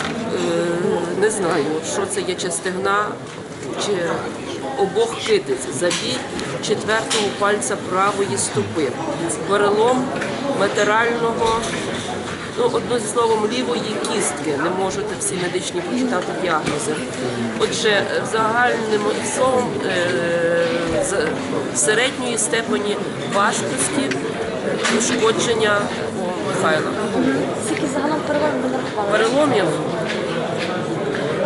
Е, Не знаю, що це є чи стегна, чи обох китиць. Забій четвертого пальця правої стопи. Перелом матеріального, ну, одно зі словом, лівої кістки. Не можете всі медичні прочитати діагнози. Отже, загальним словом е, з- середньої степені важкості ушкодження Михайла. Переломів? Переломів.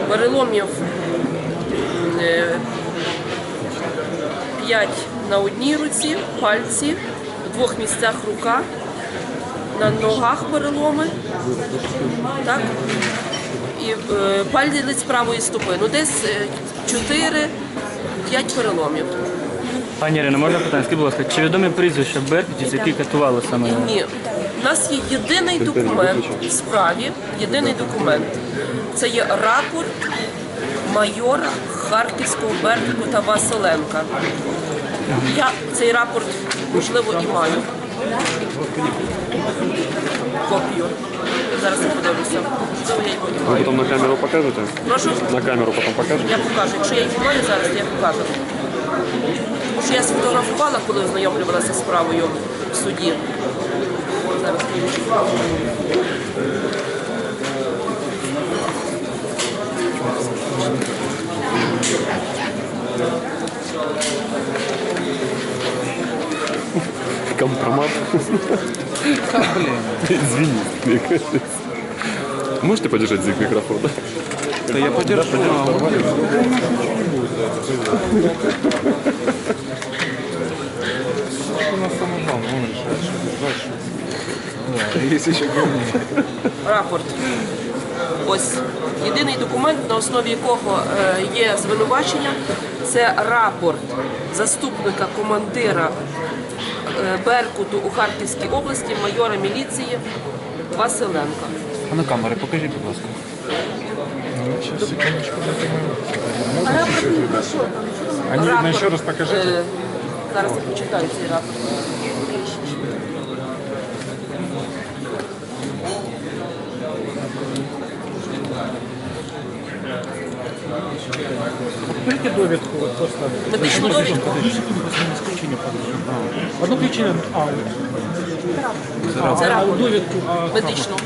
Переломів 5 на одній руці, пальці, в двох місцях рука, на ногах переломи. Так? І е, палець правої стопи. Ну десь 4-5 переломів. Пані Ірино, можна питання? Скажіть, будь ласка, чи відомі прізвища беркутівців, які катували саме? його? Ні. У нас є єдиний документ в справі, єдиний документ. Це є рапорт майора Харківського Беркута Василенка. Я цей рапорт, можливо, і маю. Копію. Зараз я подивлюся. Можливо, я його і Вы маю. потом на камеру покажете? Прошу, На камеру потом покажете? я покажу. Якщо я його маю зараз, то я покажу. Що я сфотографувала, коли ознайомлювалася з справою в суді. Зараз. Компромат. Извини, мне кажется. Можете подержать здесь микрофон? Да я подержу. У нас самое главное, он решает, что дальше. Да, есть еще говнее. рапорт. Ось єдиний документ, на основі якого е, є звинувачення, це рапорт заступника командира е, Беркуту у Харківській області, майора міліції Василенка. А на камери покажіть, будь ласка. Сейчас, секундочку, дайте мою. А рапорт не про що там? Що там? А не видно, Рапорт, еще раз покажите. е, Зараз я почитаю цей рапорт. Покажите довідку, от просто. Медичну довідку. Одну причину, а, Це а рапорт довідку, а, медичну.